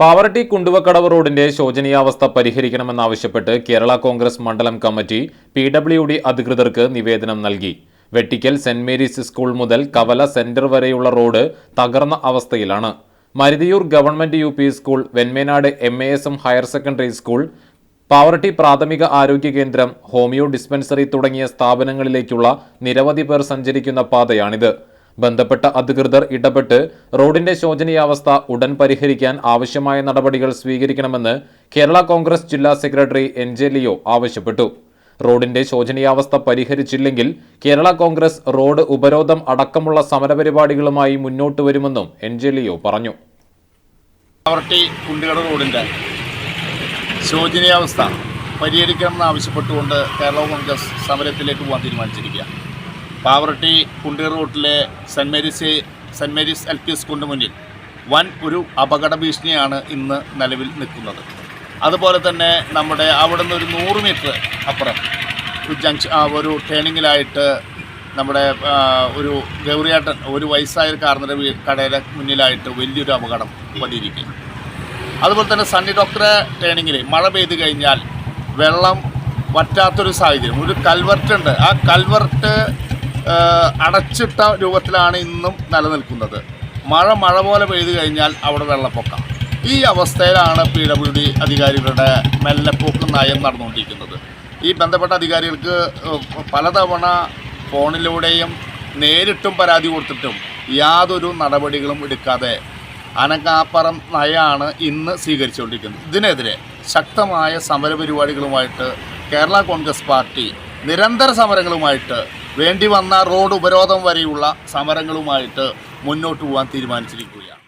പാവറട്ടി കുണ്ടുവക്കടവ് റോഡിന്റെ ശോചനീയാവസ്ഥ പരിഹരിക്കണമെന്നാവശ്യപ്പെട്ട് കേരള കോൺഗ്രസ് മണ്ഡലം committee P W D അധികൃതർക്ക് നിവേദനം നൽകി. വെട്ടിക്കൽ സെന്റ് മേരീസ് സ്കൂൾ മുതൽ കവല സെന്റർ വരെയുള്ള റോഡ് തകർന്ന അവസ്ഥയിലാണ്. Maruthiyur government U school Venmenad M A S M higher secondary school Pavaratty പ്രാഥമിക ആരോഗ്യ കേന്ദ്രം ഹോമിയോ ഡിസ്പെൻസറി തുടങ്ങിയ സ്ഥാപനങ്ങളിലേക്കുള്ള നിരവധി പേർ സഞ്ചരിക്കുന്ന പാതയാണിത്. ബന്ധപ്പെട്ട അധികൃതർ ഇടപെട്ട് റോഡിന്റെ ശോചനീയാവസ്ഥ ഉടൻ പരിഹരിക്കാൻ ആവശ്യമായ നടപടികൾ സ്വീകരിക്കണമെന്ന് കേരള കോൺഗ്രസ് ജില്ലാ സെക്രട്ടറി എൻ ജെ ലിയോ ആവശ്യപ്പെട്ടു. റോഡിന്റെ ശോചനീയാവസ്ഥ പരിഹരിച്ചില്ലെങ്കിൽ കേരള കോൺഗ്രസ് റോഡ് ഉപരോധം അടക്കമുള്ള സമരപരിപാടികളുമായി മുന്നോട്ട് വരുമെന്നും എൻ ജെ ലിയോ പറഞ്ഞു. റോഡിന്റെ ശോചനീയാവസ്ഥ പരിഹരിക്കണമെന്ന് ആവശ്യപ്പെട്ടുകൊണ്ട് കേരള കോൺഗ്രസ് സമരത്തിലേക്ക് പോകാൻ തീരുമാനിച്ചിരിക്കുക പാവർട്ടി കുണ്ടീർ റോഡിലെ saint Mary's saint Mary's L P സ്കൂളിന് മുന്നിൽ വൻ ഒരു അപകട ഭീഷണിയാണ് ഇന്ന് നിലവിൽ നിൽക്കുന്നത്. അതുപോലെ തന്നെ നമ്മുടെ അവിടെ നിന്ന് ഒരു നൂറ് മീറ്റർ അപ്പുറം ഒരു ജംഗ്ഷൻ ഒരു ടേണിങ്ങിലായിട്ട് നമ്മുടെ ഒരു ഗൗരിയാട്ടൻ ഒരു വയസ്സായ കാർന്നിന്റെ വീ കടയുടെ മുന്നിലായിട്ട് വലിയൊരു അപകടം പതിയിരിക്കുന്നു. അതുപോലെ തന്നെ സണ്ണി ഡോക്ടറെ ട്രെയിനിങ്ങിൽ മഴ പെയ്ത് കഴിഞ്ഞാൽ വെള്ളം വറ്റാത്തൊരു സാഹചര്യം. ഒരു കൽവർട്ട് ഉണ്ട് ആ കൽവർട്ട് അടച്ചിട്ട രൂപത്തിലാണ് ഇന്നും നിലനിൽക്കുന്നത്. മഴ മഴ പോലെ പെയ്തു കഴിഞ്ഞാൽ അവിടെ വെള്ളപ്പൊക്കം. ഈ അവസ്ഥയിലാണ് പി ഡബ്ല്യു ഡി അധികാരികളുടെ മെല്ലപ്പോക്ക് നയം നടന്നുകൊണ്ടിരിക്കുന്നത്. ഈ ബന്ധപ്പെട്ട അധികാരികൾക്ക് പലതവണ ഫോണിലൂടെയും നേരിട്ടും പരാതി കൊടുത്തിട്ടും യാതൊരു നടപടികളും എടുക്കാതെ അനങ്ങാപ്പറം നയമാണ് ഇന്ന് സ്വീകരിച്ചുകൊണ്ടിരിക്കുന്നത്. ഇതിനെതിരെ ശക്തമായ സമരപരിപാടികളുമായിട്ട് കേരള കോൺഗ്രസ് പാർട്ടി നിരന്തര സമരങ്ങളുമായിട്ട് വേണ്ടി വന്ന റോഡ് ഉപരോധം വരെയുള്ള സമരങ്ങളുമായിട്ട് മുന്നോട്ട് പോകാൻ തീരുമാനിച്ചിരിക്കുകയാണ്.